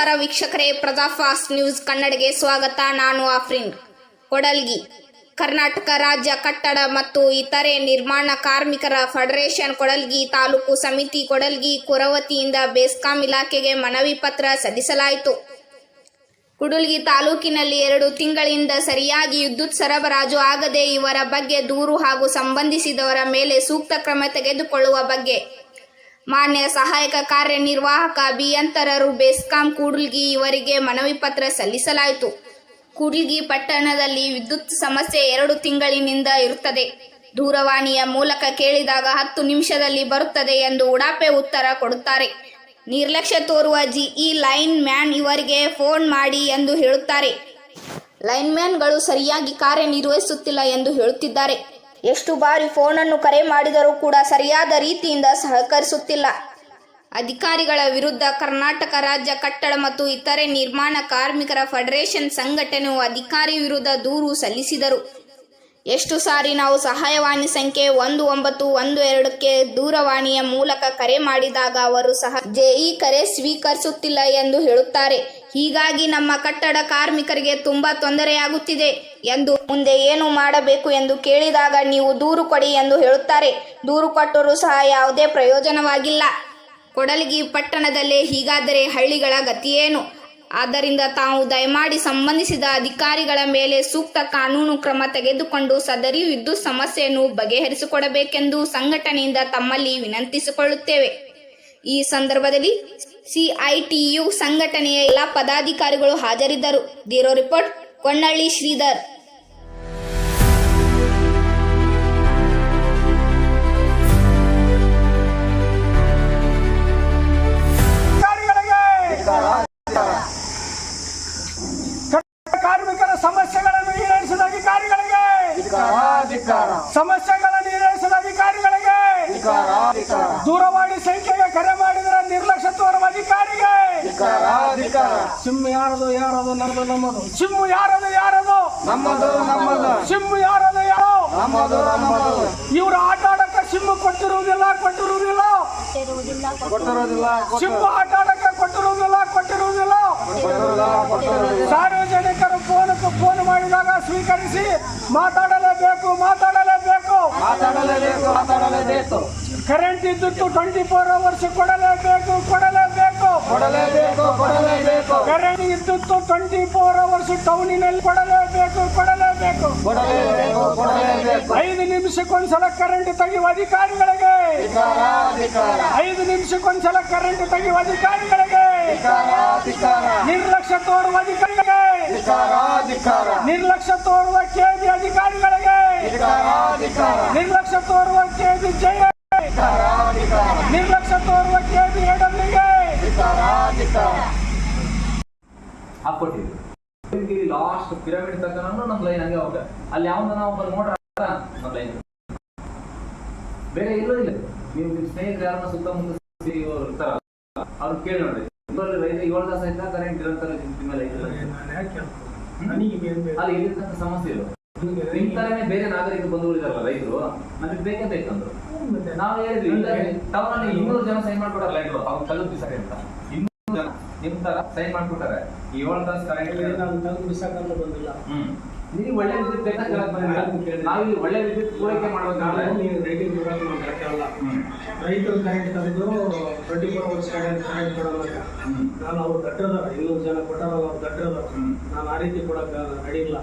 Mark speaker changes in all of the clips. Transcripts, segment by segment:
Speaker 1: ನಮಸ್ಕಾರ ವೀಕ್ಷಕರೇ, ಪ್ರಜಾಫಾಸ್ಟ್ ನ್ಯೂಸ್ ಕನ್ನಡಗೆ ಸ್ವಾಗತ. ನಾನು ಆಫ್ರಿನ್ ಕೊಡಲ್ಗಿ. ಕರ್ನಾಟಕ ರಾಜ್ಯ ಕಟ್ಟಡ ಮತ್ತು ಇತರೆ ನಿರ್ಮಾಣ ಕಾರ್ಮಿಕರ ಫೆಡರೇಷನ್ ಕೊಡಲ್ಗಿ ತಾಲೂಕು ಸಮಿತಿ ಕೊಡಲ್ಗಿ ಕುರವತಿಯಿಂದ ಬೇಸ್ಕಾಂ ಇಲಾಖೆಗೆ ಮನವಿ ಪತ್ರ ಸಲ್ಲಿಸಲಾಯಿತು. ಕುಡಲ್ಗಿ ತಾಲೂಕಿನಲ್ಲಿ ಎರಡು ತಿಂಗಳಿಂದ ಸರಿಯಾಗಿ ವಿದ್ಯುತ್ ಸರಬರಾಜು ಆಗದೆ ಇವರ ಬಗ್ಗೆ ದೂರು ಹಾಗೂ ಸಂಬಂಧಿಸಿದವರ ಮೇಲೆ ಸೂಕ್ತ ಕ್ರಮ ತೆಗೆದುಕೊಳ್ಳುವ ಬಗ್ಗೆ ಮಾನ್ಯ ಸಹಾಯಕ ಕಾರ್ಯನಿರ್ವಾಹಕ ಅಭಿಯಂತರರು ಬೆಸ್ಕಾಂ ಕೂಡ್ಲಿಗಿ ಇವರಿಗೆ ಮನವಿ ಪತ್ರ ಸಲ್ಲಿಸಲಾಯಿತು. ಕೂಡ್ಲಿಗಿ ಪಟ್ಟಣದಲ್ಲಿ ವಿದ್ಯುತ್ ಸಮಸ್ಯೆ ಎರಡು ತಿಂಗಳಿನಿಂದ ಇರುತ್ತದೆ. ದೂರವಾಣಿಯ ಮೂಲಕ ಕೇಳಿದಾಗ ಹತ್ತು ನಿಮಿಷದಲ್ಲಿ ಬರುತ್ತದೆ ಎಂದು ಉಡಾಪೆ ಉತ್ತರ ಕೊಡುತ್ತಾರೆ. ನಿರ್ಲಕ್ಷ್ಯ ತೋರುವ ಜಿಇ ಲೈನ್ ಮ್ಯಾನ್ ಇವರಿಗೆ ಫೋನ್ ಮಾಡಿ ಎಂದು ಹೇಳುತ್ತಾರೆ. ಲೈನ್ಮ್ಯಾನ್ಗಳು ಸರಿಯಾಗಿ ಕಾರ್ಯನಿರ್ವಹಿಸುತ್ತಿಲ್ಲ ಎಂದು ಹೇಳುತ್ತಿದ್ದಾರೆ. ಎಷ್ಟು ಬಾರಿ ಫೋನನ್ನು ಕರೆ ಮಾಡಿದರೂ ಕೂಡ ಸರಿಯಾದ ರೀತಿಯಿಂದ ಸಹಕರಿಸುತ್ತಿಲ್ಲ. ಅಧಿಕಾರಿಗಳ ವಿರುದ್ಧ ಕರ್ನಾಟಕ ರಾಜ್ಯ ಕಟ್ಟಡ ಮತ್ತು ಇತರೆ ನಿರ್ಮಾಣ ಕಾರ್ಮಿಕರ ಫೆಡರೇಷನ್ ಸಂಘಟನೆಯು ಅಧಿಕಾರಿ ವಿರುದ್ಧ ದೂರು ಸಲ್ಲಿಸಿದರು. ಎಷ್ಟು ಸಾರಿ ನಾವು ಸಹಾಯವಾಣಿ ಸಂಖ್ಯೆ ಒಂದು ಒಂಬತ್ತು ಒಂದು ಎರಡಕ್ಕೆ ದೂರವಾಣಿಯ ಮೂಲಕ ಕರೆ ಮಾಡಿದಾಗ ಅವರು ಸಹ ಜೆಇ ಕರೆ ಸ್ವೀಕರಿಸುತ್ತಿಲ್ಲ ಎಂದು ಹೇಳುತ್ತಾರೆ. ಹೀಗಾಗಿ ನಮ್ಮ ಕಟ್ಟಡ ಕಾರ್ಮಿಕರಿಗೆ ತುಂಬಾ ತೊಂದರೆಯಾಗುತ್ತಿದೆ ಎಂದು ಮುಂದೆ ಏನು ಮಾಡಬೇಕು ಎಂದು ಕೇಳಿದಾಗ ನೀವು ದೂರು ಕೊಡಿ ಎಂದು ಹೇಳುತ್ತಾರೆ. ದೂರು ಕೊಟ್ಟರೂ ಸಹ ಯಾವುದೇ ಪ್ರಯೋಜನವಾಗಿಲ್ಲ. ಕೊಡಲಿಗಿ ಪಟ್ಟಣದಲ್ಲೇ ಹೀಗಾದರೆ ಹಳ್ಳಿಗಳ ಗತಿಯೇನು? ಆದ್ದರಿಂದ ತಾವು ದಯಮಾಡಿ ಸಂಬಂಧಿಸಿದ ಅಧಿಕಾರಿಗಳ ಮೇಲೆ ಸೂಕ್ತ ಕಾನೂನು ಕ್ರಮ ತೆಗೆದುಕೊಂಡು ಸದರಿ ವಿದ್ಯುತ್ ಸಮಸ್ಯೆಯನ್ನು ಬಗೆಹರಿಸಿಕೊಡಬೇಕೆಂದು ಸಂಘಟನೆಯಿಂದ ತಮ್ಮಲ್ಲಿ ವಿನಂತಿಸಿಕೊಳ್ಳುತ್ತೇವೆ. ಈ ಸಂದರ್ಭದಲ್ಲಿ ಸಿಐಟಿಯು ಸಂಘಟನೆಯ ಎಲ್ಲ ಪದಾಧಿಕಾರಿಗಳು ಹಾಜರಿದ್ದರು. Bureau report Konnalli Sridhar.
Speaker 2: ಕಾರ್ಮಿಕರ ಸಮಸ್ಯೆಗಳನ್ನು ಈಡೇರಿಸಿದ ಅಧಿಕಾರಿಗಳಿಗೆ ಸಮಸ್ಯೆಗಳನ್ನು ಈಡೇರಿಸಿದ ಅಧಿಕಾರಿಗಳಿಗೆ ದೂರವಾಣಿ ಸಂಖ್ಯೆಗೆ ಕರೆ ಮಾಡಿ. ಸಿಮ್ ಯಾರದು ಯಾರದು ನಮ್ಮದು ನಮ್ಮದು? ಸಿಮ್ ಯಾರದು ಯಾರದು?
Speaker 3: ನಮ್ಮದು ನಮ್ಮದು.
Speaker 2: ಸಿಮ್ ಯಾರದು ಯಾರೋ?
Speaker 3: ನಮ್ಮದು ನಮ್ಮದು.
Speaker 2: ಇವರು ಆಟ ಆಡಕ್ಕೆ ಸಿಮ್ ಕೊಟ್ಟಿರುವುದಿಲ್ಲ ಕೊಟ್ಟಿರುವುದಿಲ್ಲ.
Speaker 3: ಕೊಟ್ಟಿರೋದಿಲ್ಲ
Speaker 2: ಸಿಮ್ ಆಟ ಆಡಕ್ಕೆ ಕೊಟ್ಟಿರುವುದಿಲ್ಲ ಕೊಟ್ಟಿರುವುದಿಲ್ಲ.
Speaker 3: ಕೊಟ್ಟಿರೋದಿಲ್ಲ ಕೊಟ್ಟಿರೋದಿಲ್ಲ
Speaker 2: ಸಾರ್ವಜನಿಕರು ಫೋನ್ ಫೋನ್ ಮಾಡಿದಾಗ ಸ್ವೀಕರಿಸಿ ಮಾತಾಡಲೇಬೇಕು ಮಾತಾಡಲೇಬೇಕು.
Speaker 3: ಮಾತಾಡಲೇಬೇಕು ಮಾತಾಡಲೇಬೇಕು.
Speaker 2: ಕರೆಂಟ್ ಇದ್ದು ಟ್ವೆಂಟಿ ಫೋರ್ ಅವರ್ಸ್ ಕೊಡಲೇಬೇಕು ಕೊಡಲೇಬೇಕು
Speaker 3: ಕೊಡಲೇಬೇಕು ಕೊಡಲೇಬೇಕು.
Speaker 2: ಕರೆಂಟ್ ಇದ್ದಿತ್ತು ಟ್ವೆಂಟಿ ಫೋರ್ ಅವರ್ಸ್ ಟೌನಿನಲ್ಲಿ. ಕೊಡಲೇಬೇಕು ಕೊಡಲೇಬೇಕು.
Speaker 3: ಕೊಡಲೇಬೇಕು ಕೊಡಲೇಬೇಕು.
Speaker 2: ಐದು ನಿಮಿಷಕ್ಕೊಂದ್ಸಲ ಕರೆಂಟ್ ತೆಗೆಯುವ ಅಧಿಕಾರಿಗಳಿಗೆ.
Speaker 3: ಅಧಿಕಾರ ಅಧಿಕಾರ
Speaker 2: ಐದು ನಿಮಿಷಕ್ಕೊಂದ್ಸಲ ಕರೆಂಟ್ ತೆಗೆಯುವ ಅಧಿಕಾರಿಗಳಿಗೆ.
Speaker 3: ಅಧಿಕಾರ ಅಧಿಕಾರ
Speaker 2: ನಿರ್ಲಕ್ಷ್ಯ ತೋರುವ ಅಧಿಕಾರಿಗಳಿಗೆ
Speaker 3: ಅಧಿಕಾರ ಅಧಿಕಾರ
Speaker 2: ನಿರ್ಲಕ್ಷ್ಯ ತೋರುವ ಕೆಬಿ ಅಧಿಕಾರಿಗಳಿಗೆ
Speaker 3: ಅಧಿಕಾರ ಅಧಿಕಾರ
Speaker 2: ನಿರ್ಲಕ್ಷ್ಯ ತೋರುವ ಕೆಬಿ ಜಯ
Speaker 3: ಅಧಿಕಾರ ಅಧಿಕಾರ
Speaker 2: ನಿರ್ಲಕ್ಷ್ಯ ತೋರುವ ಕೆಬಿ ಎಡಬ್ಲ್ಯೂಗೆ
Speaker 3: ಅಧಿಕಾರ ಅಧಿಕಾರ
Speaker 4: ಹಾಕೊಟ್ಟಿದ್ವಿ ಲಾಸ್ಟ್ ಪಿರಮಿಡ್ ತಕ್ಕನೂ ನಮ್ ಲೈನ್ ಹಂಗೆ ಹೋಗ ಅಲ್ಲಿ ಯಾವ್ದು ನಾವು ಬಂದು ನೋಡ್ರ ನಮ್ಮ ಲೈನ್ ಬೇರೆ ಎಲ್ಲೂ ಇಲ್ಲ. ನೀವು ನಿಮ್ ಸ್ನೇಹಿತರು ಯಾರನ್ನ ಸುತ್ತಮುತ್ತ ಇರ್ತಾರ ಅವ್ರು ಕೇಳಿ ನೋಡಿ ರೈತ ಏಳು ತಾಸ ಆಯ್ತಾ ಕರೆಂಟ್ ಇರೋಂತರ ಮೇಲೆ ಅಲ್ಲಿ ಇಲ್ಲಿರ್ತಕ್ಕ ಸಮಸ್ಯೆ ಇಲ್ಲ. ನಿಮ್ ತರನೇ ಬೇರೆ ನಾಗರಿಕ ಬಂದು ಉಳಿದಾರಲ್ಲ ರೈತರು ನಮಗೆ ಬೇಕಂತ ಇತ್ತಂದ್ರು ನಾವು ಹೇಳಿದ್ವಿ ಟೌನ್ ಅಲ್ಲಿ ಇನ್ನೂರು ಜನ ಸೈನ್ ಮಾಡ್ಕೊಡಲ್ಲ ಅವ್ರು ತಲುಪಿಸ್ತಾರೆ ಅಂತ. ನಿಮ್ ತರ ಸೈನ್ ಮಾಡ್ಕೊಟ್ಟಾರೆ ಈ ಏಳು ತಾಸು ಕರೆಂಟ್ ಹ್ಮ್. ನೀವು ಒಳ್ಳೆ ವಿದ್ಯುತ್ ಬೇಕಾದ್ರೆ ಬಂದಿಲ್ಲ. ನಾವು ಇಲ್ಲಿ ಒಳ್ಳೆ ವಿದ್ಯುತ್ ಪೂರೈಕೆ ಮಾಡ್ಬೇಕಾದ್ರೆ ಅಲ್ಲ.
Speaker 5: ರೈತರು ಕರೆಂಟ್ ತೆಗೆದು twenty four hours current current
Speaker 4: ಕೊಡೋದಕ್ಕ
Speaker 5: ನಾನು ಅವ್ರು ದಟ್ಟದ ಇನ್ನೊಂದು ಜನ ಕೊಟ್ಟಾರ ಅವ್ರು ದಟ್ಟದ.
Speaker 4: ಹ್ಮ್.
Speaker 5: ನಾನು ಆ ರೀತಿ ಕೊಡಕ್ ರೆಡಿ ಇಲ್ಲ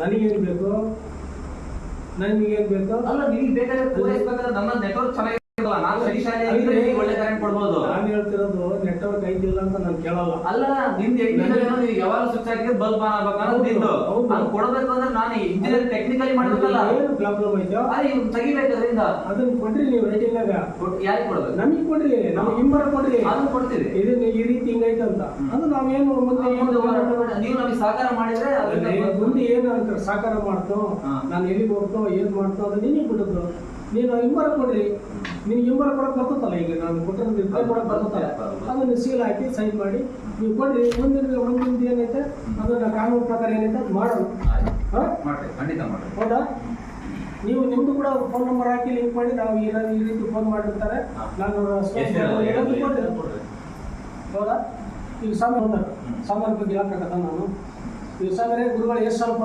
Speaker 5: ನನಗೇನು ಬೇಕು? ನನಗೇನು ಬೇಕು?
Speaker 4: ಅಲ್ಲ ನೀವು ಬೇಕಾದ್ರೆ ಪೂರೈಸ್ಬೇಕಾದ್ರೆ ನಮ್ಮ ನೆಟ್ವರ್ಕ್ ಚೆನ್ನಾಗಿರಲ್ಲ ನಾನು ಸರಿಶಾಲೆ ಇದ್ರೆ ನಿಮ್ಗೆ ಒಳ್ಳೆ ಕರೆಂಟ್ ಕೊಡ್ಬೋದು
Speaker 5: ನಾನು ಹೇಳ್ತಿರೋದು ಐತಿಲ್ಲ ಅಂತ ನಾನು ಕೇಳಲ್ಲ.
Speaker 4: ಅಲ್ಲ ನಿಂದ ನೀವು ಯಾವಾಗ ಸ್ವಿಚ್ ಹಾಕಿದ್ರೆ ಬಲ್ಬ್ ಆನ್ ಆಗ್ಬೇಕು ನಿಂದು.
Speaker 5: ಹೌದು.
Speaker 4: ಅದು ಕೊಡಬೇಕು ಅಂದ್ರೆ ನಾನು ಇಂಜಿನಿಯರ್ ಟೆಕ್ನಿಕಲಿ ಮಾಡ್ಬೇಕಲ್ಲ.
Speaker 5: ಏನು ಪ್ರಾಬ್ಲಮ್ ಐತೋ
Speaker 4: ಅದೇ ಇವ್ನು ತೆಗಿಬೇಕು ಅದರಿಂದ.
Speaker 5: ಅದನ್ನ ಕೊಡ್ರಿ ನೀವು ರೈಟಿಂಗಾಗ
Speaker 4: ಯಾರಿಗೆ ಕೊಡಬೇಕು?
Speaker 5: ನಮಗೆ ಕೊಡ್ರಿ ನಮಗೆ ಹಿಂಬರ ಕೊಡ್ರಿ.
Speaker 4: ಅದನ್ನ ಕೊಡ್ತೀವಿ.
Speaker 5: ಇದನ್ನ ಈ ರೀತಿ ಹಿಂಗೈತೆ ಅಂತ. ಅದು ನಾವೇನು ಮುಂದೆ ಏನು
Speaker 4: ಮುಂದೆ ಹೋರಾಟ- ನೀವು ನಮಗೆ ಸಹಕಾರ ಮಾಡಿದ್ರೆ ಅದರಿಂದ
Speaker 5: ಅದೇ ಮುಂದೆ ಏನು ಅಂತ ಸಹಕಾರ ಮಾಡ್ತೋ
Speaker 4: ಹಾ.
Speaker 5: ನಾನು ಎಲ್ಲಿಗೆ ಹೋಗ್ತೋ ಏನ್ ಮಾಡ್ತೋ ಅದು ನಿನಗೆ ಬಿಡುದು ನೀನು ಹಿಂಬರ ಕೊಡ್ರಿ. ನೀನು ಹಿಂಬರ ಕೊಡಕ್ ಬರ್ತದಲ್ಲ ಈಗ ನಾನು ಕೊಟ್ಟಿರೋದು ರಿಪ್ಲೈ ಕೊಡಕ್ ಬರ್ತದಲ್ಲ? ಅದನ್ನ ಸೀಲ್ ಹಾಕಿ ಸೈನ್ ಮಾಡಿ ನೀವು ಕೊಡಿ ಮುಂದಿನ ಮುಂದಿನ ಏನೈತೆ? ಅದನ್ನ ಕಾನೂನು ಪ್ರಕಾರ ಏನೈತೆ? ಅದು
Speaker 4: ಖಂಡಿತ ಮಾಡಿ
Speaker 5: ಹೌದಾ? ನೀವು ನಿಮ್ದು ಕೂಡ ಫೋನ್ ನಂಬರ್ ಹಾಕಿ ಲಿಂಕ್ ಮಾಡಿ ನಾವು ಈ ಈ ರೀತಿ ಫೋನ್ ಮಾಡಿರ್ತಾರೆ. ನಾನು ಹೌದಾ? ಈಗ ಸಾಮಾನ್ಯ ಸಾಮಾನ್ಯ ಬಗ್ಗೆ ಹೇಳಕ್ಕಾಗತ್ತ ನಾನು? ಈಗ ಸಾಮಾನ್ಯ ಗುರುಗಳು ಎಷ್ಟು ಸ್ವಲ್ಪ